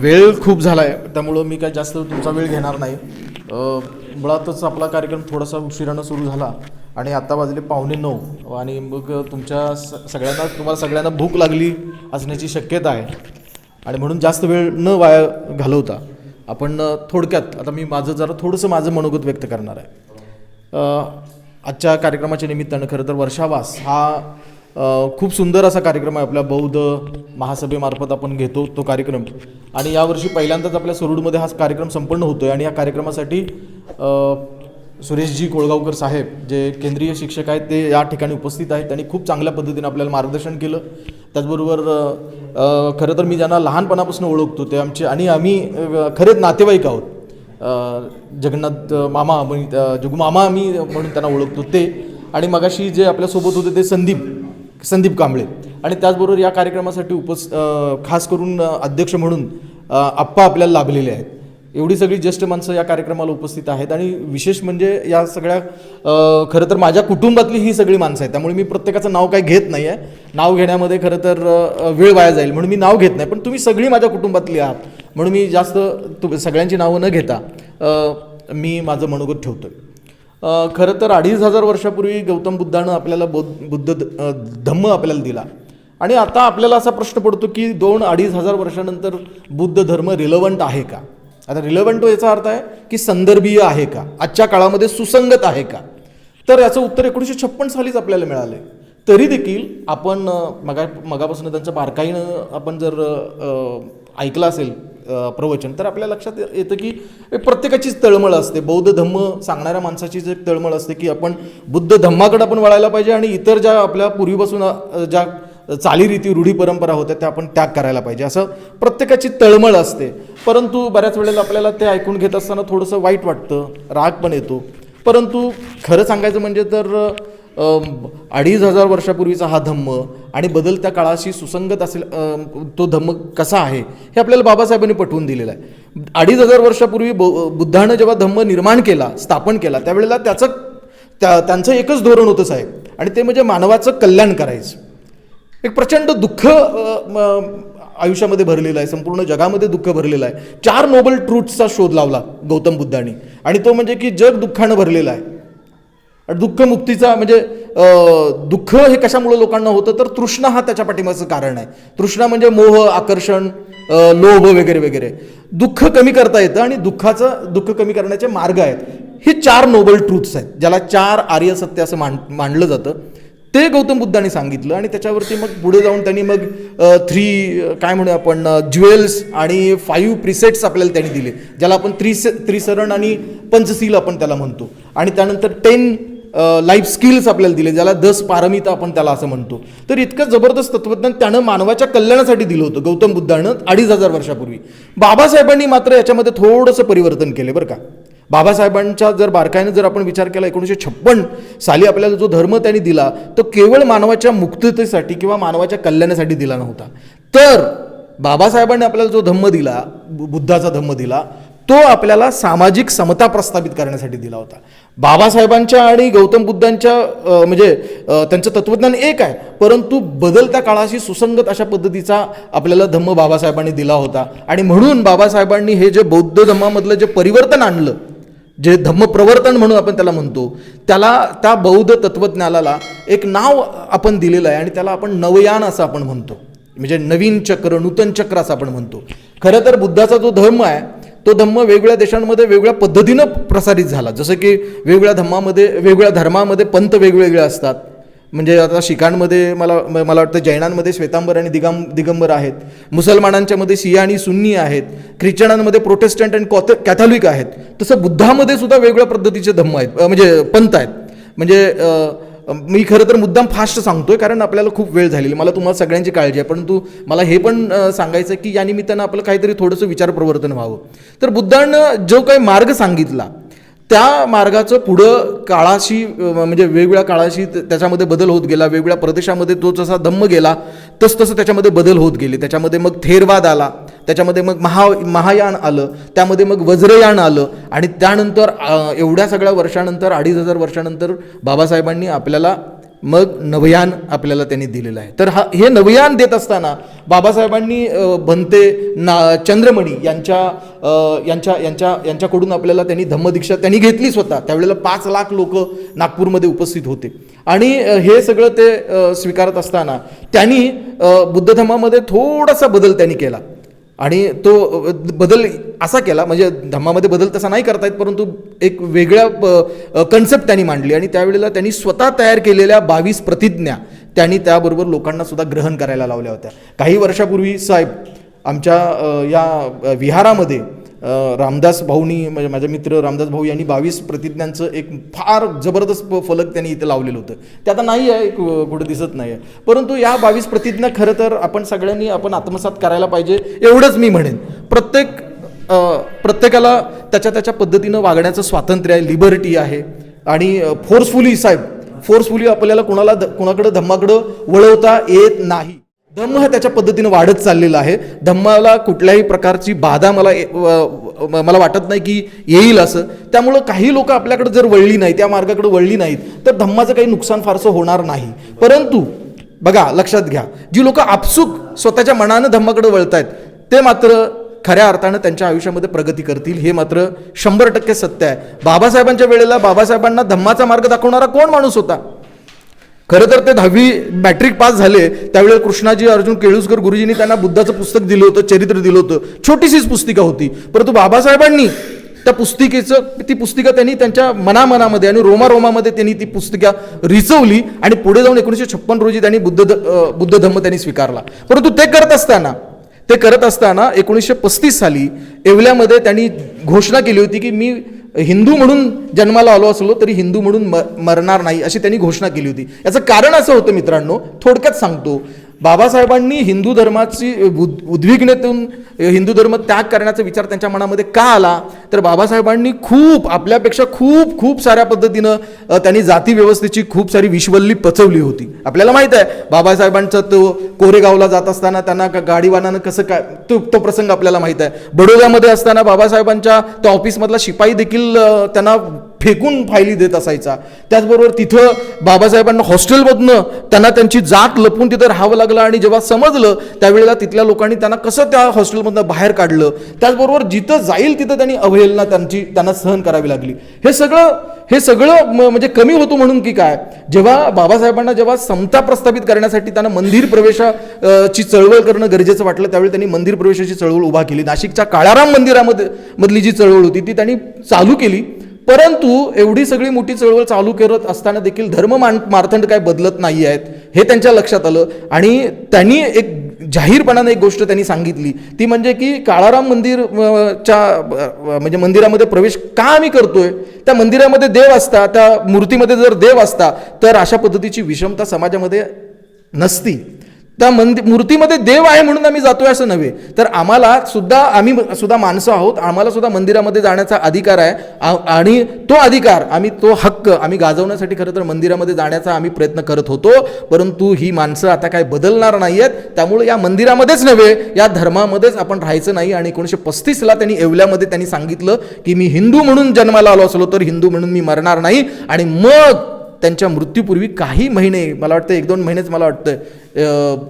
वेळ खूप झाला आहे त्यामुळं मी काय जास्त तुमचा वेळ घेणार नाही. मुळातच आपला कार्यक्रम थोडासा उशिरानं सुरू झाला आणि आत्ता वाजले पावणे नऊ. आणि मग तुमच्या स सगळ्यांना तुम्हाला सगळ्यांना भूक लागली असण्याची शक्यता आहे. आणि म्हणून जास्त वेळ न वाया घालवता आपण थोडक्यात आता मी माझं जरा थोडंसं माझं मनोगत व्यक्त करणार आहे. आजच्या कार्यक्रमाच्या निमित्तानं खरं तर वर्षावास हा खूप सुंदर असा कार्यक्रम आहे आपल्या बौद्ध महासभेमार्फत आपण घेतो तो कार्यक्रम. आणि यावर्षी पहिल्यांदाच आपल्या सरूडमध्ये हा कार्यक्रम संपन्न होतो आहे आणि या कार्यक्रमासाठी सुरेशजी कोळगावकर साहेब जे केंद्रीय शिक्षक आहेत ते या ठिकाणी उपस्थित आहेत त्यांनी खूप चांगल्या पद्धतीने आपल्याला मार्गदर्शन केलं. त्याचबरोबर खरं तर मी ज्यांना लहानपणापासून ओळखतो ते आमचे आणि आम्ही खरेच नातेवाईक आहोत. जगन्नाथ मामा म्हण- अ, जगू मामा मी म्हणून त्यांना ओळखतो ते. आणि मगाशी जे आपल्यासोबत होते ते संदीप संदीप कांबळे. आणि त्याचबरोबर या कार्यक्रमासाठी उपस खास करून अध्यक्ष म्हणून आप्पा आपल्याला लाभलेले आहेत. एवढी सगळी ज्येष्ठ माणसं या कार्यक्रमाला उपस्थित आहेत आणि विशेष म्हणजे या सगळ्या खरं तर माझ्या कुटुंबातली ही सगळी माणसं आहेत. त्यामुळे मी प्रत्येकाचं नाव काही घेत नाही आहे नाव घेण्यामध्ये खरं तर वेळ वाया जाईल म्हणून मी नाव घेत नाही. पण तुम्ही सगळी माझ्या कुटुंबातली आहात. म्हणून मी जास्त तु सगळ्यांची नावं न घेता मी माझं मनोगत ठेवतो आहे खरं तर अडीच हजार वर्षापूर्वी गौतम बुद्धानं आपल्याला बौद्ध बुद्ध धम्म आपल्याला दिला. आणि आता आपल्याला असा प्रश्न पडतो की दोन अडीच हजार वर्षानंतर बुद्ध धर्म रिलवंट आहे का? आता रिलवंट याचा अर्थ आहे की संदर्भीय आहे का? आजच्या काळामध्ये सुसंगत आहे का? तर याचं उत्तर एकोणीसशे छप्पन सालीच आपल्याला मिळालं आहे तरी देखील आपण मगा मगापासून त्यांचं बारकाईनं आपण जर ऐकलं असेल प्रवचन. तर आपल्या लक्षात येतं की प्रत्येकाचीच तळमळ असते. बौद्ध धम्म सांगणाऱ्या माणसाचीच एक तळमळ असते की आपण बुद्ध धम्माकडे आपण वळायला पाहिजे आणि इतर ज्या आपल्या पूर्वीपासून ज्या चालीरीती रूढी परंपरा होत्या त्या आपण त्याग करायला पाहिजे. असं प्रत्येकाची तळमळ असते. परंतु बऱ्याच वेळेला आपल्याला ते ऐकून घेत असताना थोडंसं वाईट वाटतं राग पण येतो. परंतु खरं सांगायचं म्हणजे तर अडीच हजार वर्षापूर्वीचा हा धम्म आणि बदलत्या काळाशी सुसंगत असेल तो धम्म कसा आहे हे आपल्याला बाबासाहेबांनी पटवून दिलेलं आहे. अडीच हजार वर्षापूर्वी बौ- बुद्धानं जेव्हा धम्म निर्माण केला स्थापन केला त्यावेळेला त्याचं त्या त्यांचं एकच धोरण होतं साहेब आणि ते म्हणजे मानवाचं कल्याण करायचं. एक प्रचंड दुःख आयुष्यामध्ये भरलेलं आहे संपूर्ण जगामध्ये दुःख भरलेलं आहे. चार नोबल ट्रूथचा शोध लावला गौतम बुद्धांनी आणि तो म्हणजे की जग दुःखानं भरलेलं आहे. आणि दुःख मुक्तीचा म्हणजे दुःख हे कशामुळे लोकांना होतं? तर तृष्णा हा त्याच्या पाठीमागचं कारण आहे. तृष्णा म्हणजे मोह आकर्षण लोभ वगैरे वगैरे. दुःख कमी करता येतं आणि दुःखाचं दुःख कमी करण्याचे मार्ग आहेत. हे चार नोबल ट्रूथ्स आहेत. ज्याला चार आर्य सत्य असं मान मानलं जातं. ते गौतम बुद्धांनी सांगितलं आणि त्याच्यावरती मग पुढे जाऊन त्यांनी मग थ्री काय म्हणूया आपण ज्वेल्स आणि फाईव्ह प्रिसेट्स आपल्याला त्यांनी दिले. ज्याला आपण त्रिस त्रिसरण आणि पंचशील आपण त्याला म्हणतो. आणि त्यानंतर टेन लाईफ स्किल्स आपल्याला दिले ज्याला दस पारमिता आपण त्याला असं म्हणतो. तर इतकं जबरदस्त तत्वज्ञान त्यानं मानवाच्या कल्याणासाठी दिलं होतं गौतम बुद्धानं अडीच हजार वर्षापूर्वी. बाबासाहेबांनी मात्र याच्यामध्ये थोडंसं परिवर्तन केले बरं का. बाबासाहेबांच्या जर बारकाईनं जर आपण विचार केला एकोणीसशे छप्पन साली आपल्याला जो धर्म त्यांनी दिला तो केवळ मानवाच्या मुक्ततेसाठी किंवा मानवाच्या कल्याणासाठी दिला नव्हता. तर बाबासाहेबांनी आपल्याला जो धम्म दिला बु- बुद्धाचा धम्म दिला तो आपल्याला सामाजिक समता प्रस्थापित करण्यासाठी दिला होता. बाबासाहेबांच्या आणि गौतम बुद्धांच्या म्हणजे त्यांचं तत्वज्ञान एक आहे परंतु बदलत्या काळाशी सुसंगत अशा पद्धतीचा आपल्याला धम्म बाबासाहेबांनी दिला होता. आणि म्हणून बाबासाहेबांनी हे जे बौद्ध धम्मामधलं जे परिवर्तन आणलं जे धम्मप्रवर्तन म्हणून आपण त्याला म्हणतो त्याला त्या बौद्ध तत्वज्ञानाला एक नाव आपण दिलेलं आहे आणि त्याला आपण नवयान असं आपण म्हणतो. म्हणजे नवीन चक्र नूतन चक्र असं आपण म्हणतो. खरं तर बुद्धाचा जो धर्म आहे तो धम्म वेगवेगळ्या देशांमध्ये वेगळ्या पद्धतीनं प्रसारित झाला. जसं की वेगवेगळ्या धम्मामध्ये वेगवेगळ्या धर्मामध्ये पंथ वेगवेगळे असतात. म्हणजे आता शिखांमध्ये मला मला वाटतं जैनांमध्ये श्वेतांबर आणि दिगाम दिगंबर आहेत. मुसलमानांच्यामध्ये शिया आणि सुन्नी आहेत. ख्रिश्चनांमध्ये प्रोटेस्टंट आणि कॉथ कॅथॉलिक आहेत. तसं बुद्धामध्ये सुद्धा वेगवेगळ्या पद्धतीचे धम्म आहेत. म्हणजे पंथ आहेत. म्हणजे मी खरं तर मुद्दाम फास्ट सांगतोय कारण आपल्याला खूप वेळ झालेली. मला तुम्हाला सगळ्यांची काळजी आहे परंतु मला हे पण सांगायचं आहे की या निमित्तानं आपलं काहीतरी थोडंसं विचार प्रवर्तन व्हावं. तर बुद्धानं जो काही मार्ग सांगितला त्या मार्गाचं पुढं काळाशी म्हणजे वेगवेगळ्या काळाशी त्याच्यामध्ये बदल होत गेला वेगवेगळ्या प्रदेशामध्ये तो जसा धम्म गेला तस तसं त्याच्यामध्ये बदल होत गेले. त्याच्यामध्ये मग थेरवाद आला त्याच्यामध्ये मग महा महायान आलं त्यामध्ये मग वज्रयान आलं आणि त्यानंतर एवढ्या सगळ्या वर्षानंतर अडीच हजार वर्षानंतर बाबासाहेबांनी आपल्याला मग नवयान आपल्याला त्यांनी दिलेलं आहे. तर हा हे नवयान देत असताना बाबासाहेबांनी भंते ना चंद्रमणी यांच्या यांच्या यांच्या यांच्याकडून आपल्याला त्यांनी धम्मदीक्षा त्यांनी घेतली स्वतः. त्यावेळेला पाच लाख लोक नागपूरमध्ये उपस्थित होते. आणि हे सगळं ते स्वीकारत असताना त्यांनी बुद्ध धर्मामध्ये थोडासा बदल त्यांनी केला. आणि तो बदल असा केला म्हणजे धम्मामध्ये बदल तसा नाही करता येत परंतु एक वेगळ्या कन्सेप्ट त्यांनी मांडली आणि त्यावेळेला त्यांनी स्वतः तयार केलेल्या बावीस प्रतिज्ञा त्यांनी त्याबरोबर लोकांना सुद्धा ग्रहण करायला लावल्या होत्या. काही वर्षापूर्वी साहेब आमच्या या विहारामध्ये रामदास भाऊनी म्हणजे माझे मित्र रामदास भाऊ यांनी बावीस प्रतिज्ञांचं एक फार जबरदस्त प- फलक त्यांनी इथं लावलेलं होतं. ते आता नाही आहे कु- कुठं दिसत नाही आहे. परंतु या बावीस प्रतिज्ञा खरं तर आपण सगळ्यांनी आपण आत्मसात करायला पाहिजे एवढंच मी म्हणेन. प्रत्येक प्रत्येकाला त्याच्या त्याच्या पद्धतीनं वागण्याचं स्वातंत्र्य आहे लिबर्टी आहे. आणि फोर्सफुली साहेब फोर्सफुली आपल्याला कोणाला ध- कोणाकडं धम्माकडं वळवता येत नाही. धम्म हा त्याच्या पद्धतीनं वाढत चाललेला आहे. धम्माला कुठल्याही प्रकारची बाधा मला मला वाटत नाही की येईल असं. त्यामुळं काही लोक आपल्याकडे जर वळली नाही त्या मार्गाकडे वळली नाहीत तर धम्माचं काही नुकसान फारसं होणार नाही. परंतु बघा लक्षात घ्या जी लोक आपसूक स्वतःच्या मनानं धम्माकडे वळत आहेत ते मात्र खऱ्या अर्थानं त्यांच्या आयुष्यामध्ये प्रगती करतील. हे मात्र शंभर टक्के सत्य आहे. बाबासाहेबांच्या वेळेला बाबासाहेबांना धम्माचा मार्ग दाखवणारा कोण माणूस होता? खरं तर ते दहावी मॅट्रिक पास झाले त्यावेळेला कृष्णाजी अर्जुन केळुसकर गुरुजींनी त्यांना बुद्धाचं पुस्तक दिलं होतं चरित्र दिलं होतं. छोटीशीच पुस्तिका होती. परंतु बाबासाहेबांनी त्या पुस्तिकेचं ती पुस्तिका त्यांनी त्यांच्या मनामनामध्ये आणि रोमारोमामध्ये त्यांनी ती पुस्तिका रिचवली आणि पुढे जाऊन एकोणीसशे छप्पन रोजी त्यांनी बुद्ध बुद्ध धम्म त्यांनी स्वीकारला. परंतु ते करत असताना ते करत असताना एकोणीसशे पस्तीस साली येवल्यामध्ये त्यांनी घोषणा केली होती की मी हिंदू म्हणून जन्माला आलो असलो तरी हिंदू म्हणून म मरणार नाही अशी त्यांनी घोषणा केली होती. याचं कारण असं होतं मित्रांनो थोडक्यात सांगतो. बाबासाहेबांनी हिंदू धर्माची उद- उद्विग्नतेतून हिंदू धर्म त्याग करण्याचा विचार त्यांच्या मनामध्ये का आला? तर बाबासाहेबांनी खूप आपल्यापेक्षा खूप खूप साऱ्या पद्धतीनं त्यांनी जाती व्यवस्थेची खूप सारी विश्वल्ली पचवली होती. आपल्याला माहीत आहे बाबासाहेबांचा तो कोरेगावला जात असताना त्यांना गाडीवानानं कसं काय तो तो प्रसंग आपल्याला माहीत आहे. बडोद्यामध्ये असताना बाबासाहेबांच्या त्या ऑफिसमधला शिपाई देखील त्यांना फेकून फायली देत असायचा. त्याचबरोबर तिथं बाबासाहेबांना हॉस्टेलमधनं त्यांना त्यांची जात लपून तिथं राहावं लागलं आणि जेव्हा समजलं त्यावेळेला तिथल्या लोकांनी त्यांना कसं त्या हॉस्टेलमधनं बाहेर काढलं. त्याचबरोबर जिथं जाईल तिथं त्यांनी अवहेलना त्यांची त्यांना सहन करावी लागली. हे सगळं हे सगळं म- म्हणजे कमी होतो म्हणून की काय? जेव्हा बाबासाहेबांना जेव्हा समता प्रस्थापित करण्यासाठी त्यांना मंदिर प्रवेशा ची चळवळ करणं गरजेचं वाटलं त्यावेळी त्यांनी मंदिर प्रवेशाची चळवळ उभा केली. नाशिकच्या काळाराम मंदिरामध्ये मधली जी चळवळ होती ती त्यांनी चालू केली. परंतु एवढी सगळी मोठी चळवळ चालू करत असताना देखील धर्म मान मार्तंड काय बदलत नाही आहेत हे त्यांच्या लक्षात आलं. आणि त्यांनी एक जाहीरपणाने एक गोष्ट त्यांनी सांगितली. ती म्हणजे की काळाराम मंदिर च्या म्हणजे मंदिरामध्ये प्रवेश का आम्ही करतोय? त्या मंदिरामध्ये देव असता त्या मूर्तीमध्ये जर देव असता तर अशा पद्धतीची विषमता समाजामध्ये नसती. त्या मंदिर मूर्तीमध्ये देव आहे म्हणून आम्ही जातोय असं नव्हे. तर आम्हाला सुद्धा आम्ही सुद्धा माणसं आहोत. आम्हाला सुद्धा मंदिरामध्ये जाण्याचा अधिकार आहे. आणि तो अधिकार आम्ही तो हक्क आम्ही गाजवण्यासाठी खरं तर मंदिरामध्ये जाण्याचा आम्ही प्रयत्न करत होतो. परंतु ही माणसं आता काय बदलणार नाही आहेत त्यामुळे या मंदिरामध्येच नव्हे या धर्मामध्येच आपण राहायचं नाही. आणि एकोणीसशे पस्तीसला त्यांनी येवल्यामध्ये त्यांनी सांगितलं की मी हिंदू म्हणून जन्माला आलो असलो तर हिंदू म्हणून मी मरणार नाही. आणि मग त्यांच्या मृत्यूपूर्वी काही महिने मला वाटतं एक दोन महिनेच मला वाटतं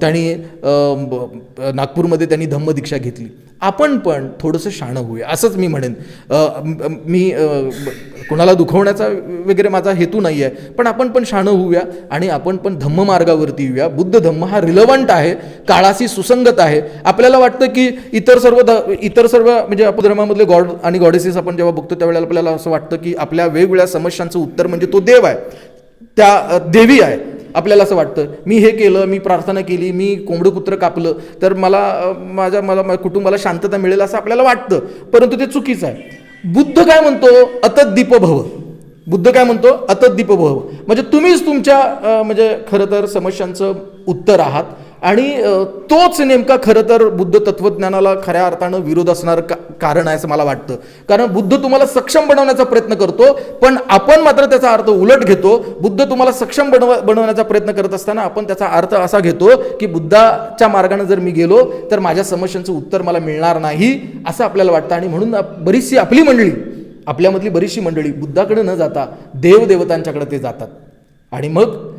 त्यांनी नागपूरमध्ये त्यांनी धम्मदीक्षा घेतली. आपण पण थोडंसं शाणं होऊया असंच मी म्हणेन. मी कुणाला कोणाला दुखवण्याचा वगैरे माझा हेतू नाही आहे पण आपण पण शाणं होऊया आणि आपण पण धम्म मार्गावरती येऊया. बुद्ध धम्म हा रिलवंट आहे काळाशी सुसंगत आहे. आपल्याला वाटतं की इतर सर्व ध इतर सर्व म्हणजे आपण धर्मामधले गॉड आणि गॉडेसेस आपण जेव्हा बघतो त्यावेळेला आपल्याला असं वाटतं की आपल्या वेगवेगळ्या समस्यांचं उत्तर म्हणजे तो देव आहे. त्या देवी आहे. आपल्याला असं वाटतं मी हे केलं मी प्रार्थना केली मी कोंबडं कुत्रं कापलं तर मला माझ्या मला माझ्या कुटुंबाला शांतता मिळेल असं आपल्याला वाटतं. परंतु ते चुकीचं आहे. बुद्ध काय म्हणतो? अतद्दीप भव बुद्ध काय म्हणतो? अतद्दीप भव म्हणजे तुम्हीच तुमच्या म्हणजे खरं तर समस्यांचं उत्तर आहात. आणि तोच नेमका खरं तर बुद्ध तत्वज्ञानाला खऱ्या अर्थानं विरोध असणार का कारण आहे असं मला वाटतं. कारण बुद्ध तुम्हाला सक्षम बनवण्याचा प्रयत्न करतो पण आपण मात्र त्याचा अर्थ उलट घेतो. बुद्ध तुम्हाला सक्षम बनव बनवण्याचा प्रयत्न करत असताना आपण त्याचा अर्थ असा घेतो की बुद्धाच्या मार्गाने जर मी गेलो तर माझ्या समस्यांचं उत्तर मला मिळणार नाही असं आपल्याला वाटतं. आणि म्हणून बरीचशी आपली मंडळी आपल्यामधली बरीचशी मंडळी बुद्धाकडे न जाता देवदेवतांच्याकडे ते जातात. आणि मग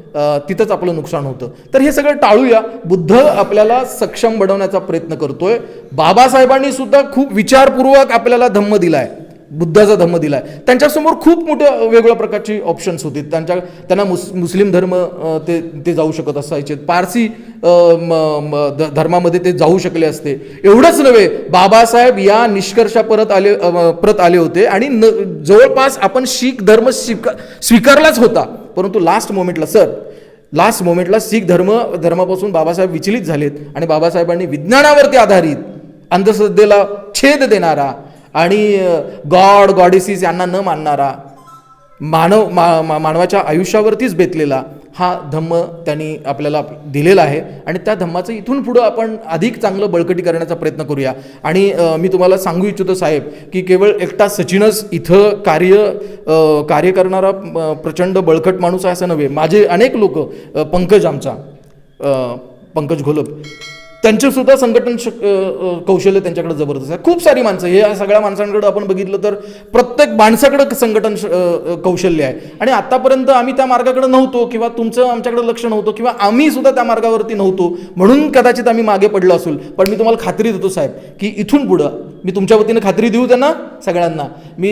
तिथंच आपलं नुकसान होतं. तर हे सगळं टाळूया. बुद्ध आपल्याला सक्षम बनवण्याचा प्रयत्न करतोय. बाबासाहेबांनी सुद्धा खूप विचारपूर्वक आपल्याला धम्म दिलाय. बुद्धाचा धम्म दिलाय. त्यांच्यासमोर खूप मोठ्या वेगवेगळ्या प्रकारची ऑप्शन्स होती. त्यांच्या त्यांना मुस मुस्लिम धर्म ते ते जाऊ शकत असायचे. पारसी म- ध- धर्मामध्ये ते जाऊ शकले असते. एवढंच नव्हे बाबासाहेब या निष्कर्षा परत आले परत आले होते. आणि न जवळपास आपण शीख धर्म शिक स्वीकारलाच होता. परंतु लास्ट मोमेंटला सर लास्ट मोमेंटला शीख धर्म धर्मापासून बाबासाहेब विचलित झालेत आणि बाबासाहेबांनी विज्ञानावरती आधारित अंधश्रद्धेला छेद देणारा आणि गॉड गॉडेसीस यांना न मानणारा मानव मा मा- मानवाच्या आयुष्यावरतीच बेतलेला हा धम्म त्यांनी आपल्याला दिलेला आहे. आणि त्या धम्माचं इथून पुढं आपण अधिक चांगलं बळकटी करण्याचा प्रयत्न करूया. आणि मी तुम्हाला सांगू इच्छितो साहेब की केवळ एकटा सचिनच इथं कार्य कार्य करणारा प्रचंड बळकट माणूस आहे असं नव्हे. माझे अनेक लोक पंकज आमचा पंकज घोलप. त्यांचे सुद्धा संघटन शक कौशल्य त्यांच्याकडे जबरदस्त आहे. खूप सारी माणसं हे या सगळ्या माणसांकडे आपण बघितलं तर प्रत्येक माणसाकडे संघटन कौशल्य आहे. आणि आतापर्यंत आम्ही त्या मार्गाकडे नव्हतो किंवा तुमचं आमच्याकडे लक्ष नव्हतं किंवा आम्ही सुद्धा त्या मार्गावरती नव्हतो म्हणून कदाचित आम्ही मागे पडलो असेल. पण मी तुम्हाला खात्री देतो साहेब की इथून पुढं मी तुमच्या वतीनं खात्री देऊ त्यांना सगळ्यांना. मी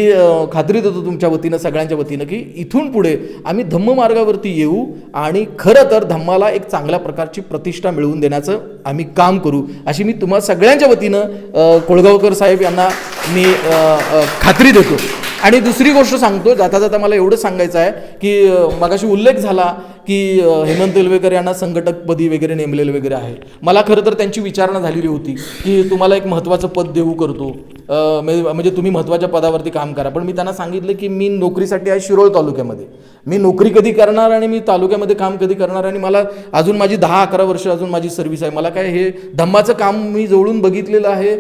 खात्री देतो तुमच्या वतीनं सगळ्यांच्या वतीनं की इथून पुढे आम्ही धम्म मार्गावरती येऊ आणि खरं तर धम्माला एक चांगल्या प्रकारची प्रतिष्ठा मिळवून देण्याचं आम्ही काम करू. अशी मी तुम्हाला सगळ्यांच्या वतीनं कोळगावकर साहेब यांना मी खात्री देतो. आणि दुसरी गोष्ट सांगतो जाता जाता मला एवढं सांगायचं आहे की मगाशी उल्लेख झाला की हेमंत एलवेकर यांना संघटकपदी वगैरे नेमलेलं वगैरे आहे. मला खरं तर त्यांची विचारणा झालेली होती की तुम्हाला एक महत्त्वाचं पद देऊ करतो. म्हणजे तुम्ही महत्त्वाच्या पदावरती काम करा. पण मी त्यांना सांगितलं की मी नोकरीसाठी आहे शिरोळ तालुक्यामध्ये. मी नोकरी कधी करणार आणि मी तालुक्यामध्ये काम कधी करणार आणि मला अजून माझी दहा अकरा वर्ष अजून माझी सर्व्हिस आहे. मला काय हे धम्माचं काम मी जवळून बघितलेलं आहे.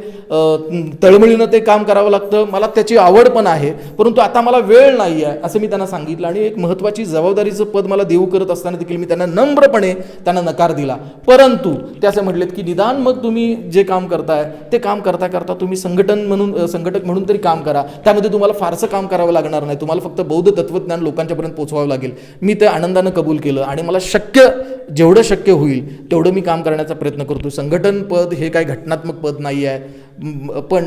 तळमळीनं ते काम करावं लागतं. मला त्याची आवड पण आहे. परंतु आता मला वेळ नाही आहे असं मी त्यांना सांगितलं. आणि एक महत्त्वाची जबाबदारीचं पद मला देऊ करत असताना देखील मी त्यांना नम्रपणे त्यांना नकार दिला. परंतु ते असं म्हटलेत की निदान मग तुम्ही जे काम करताय ते काम करता करता तुम्ही संघटन म्हणून संघटक म्हणून तरी काम करा. त्यामध्ये तुम्हाला फारसं काम करावं लागणार नाही. तुम्हाला फक्त बौद्ध तत्वज्ञान लोकांच्यापर्यंत पोहोचवावं लागेल. मी ते आनंदानं कबूल केलं आणि मला शक्य जेवढं शक्य होईल तेवढं मी काम करण्याचा प्रयत्न करतो. संघटन पद हे काही घटनात्मक पद नाही आहे पण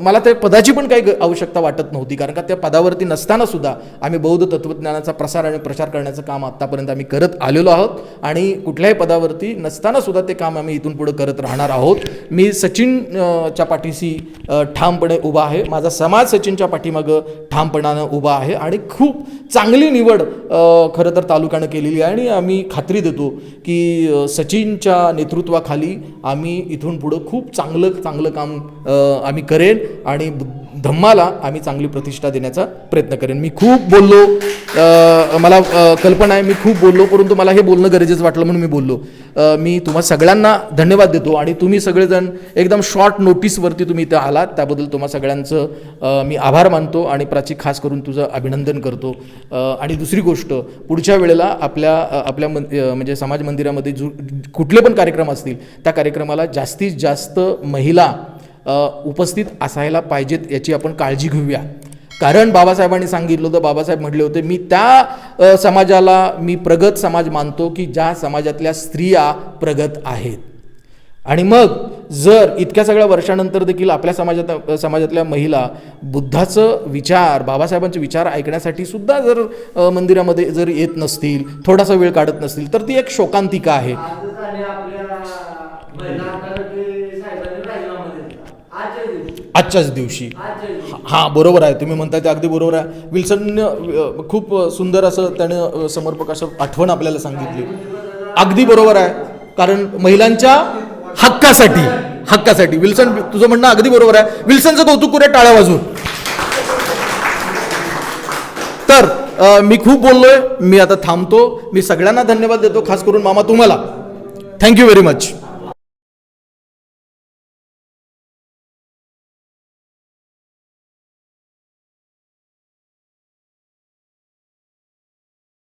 मला त्या पदाची पण काही ग- आवश्यकता वाटत नव्हती. कारण का त्या पदावरती नसताना सुद्धा आम्ही बौद्ध तत्वज्ञानाचा प्रसार आणि प्रचार करण्याचं काम आत्तापर्यंत आम्ही करत आलेलो आहोत. आणि कुठल्याही पदावरती नसताना सुद्धा ते काम आम्ही इथून पुढे करत राहणार आहोत. मी सचिन च्या पाठीशी ठामपणे उभा आहे. माझा समाज सचिनच्या पाठीमागं ठामपणानं उभा आहे. आणि खूप चांगली निवड खरं तर तालुक्यानं केलेली आहे. आणि आम्ही खात्री देतो की सचिनच्या नेतृत्वाखाली आम्ही इथून पुढं खूप चांगलं चांगलं काम आम्ही करेन आणि धम्माला आम्ही चांगली प्रतिष्ठा देण्याचा प्रयत्न करेन. मी खूप बोललो मला कल्पना आहे मी खूप बोललो परंतु मला हे बोलणं गरजेचं वाटलं म्हणून मी बोललो. मी तुम्हा सगळ्यांना धन्यवाद देतो आणि तुम्ही सगळेजण एकदम शॉर्ट नोटीसवरती तुम्ही इथं आलात. त्याबद्दल तुम्हा सगळ्यांचं मी आभार मानतो आणि प्राची खास करून तुझं अभिनंदन करतो. आणि दुसरी गोष्ट पुढच्या वेळेला आपल्या आपल्या म्हणजे समाज मंदिरामध्ये जो कुठले पण कार्यक्रम असतील त्या कार्यक्रमाला जास्तीत जास्त महिला उपस्थित असायला पाहिजेत याची आपण काळजी घेऊया. कारण बाबासाहेबांनी सांगितलं होतं बाबासाहेब म्हटले होते मी त्या समाजाला मी प्रगत समाज मानतो की ज्या समाजातल्या स्त्रिया प्रगत आहेत. आणि मग जर इतक्या सगळ्या वर्षानंतर देखील आपल्या समाजात समाजातल्या महिला बुद्धाचं विचार बाबासाहेबांचे विचार ऐकण्यासाठी सुद्धा जर मंदिरामध्ये जर येत नसतील थोडासा वेळ काढत नसतील तर ती एक शोकांतिका आहे आजच आणि आपल्या महिला आघाडीचे साहेबांनी राजीनामा दिला आजच्या दिवशी आजच्याच दिवशी. हां बरोबर आहे. तुम्ही म्हणताय ते अगदी बरोबर आहे. विल्सन खूप सुंदर असं त्यानं समर्पक असं आठवण आपल्याला सांगितली. अगदी बरोबर आहे. कारण महिलांच्या हक्कासाठी हक्कासाठी. विल्सन तुझं म्हणणं अगदी बरोबर आहे. विल्सनचं कौतुक करूया टाळ्या वाजून तर मी खूप बोललोय. मी आता थांबतो. मी सगळ्यांना धन्यवाद देतो खास करून मामा तुम्हाला. Thank you very much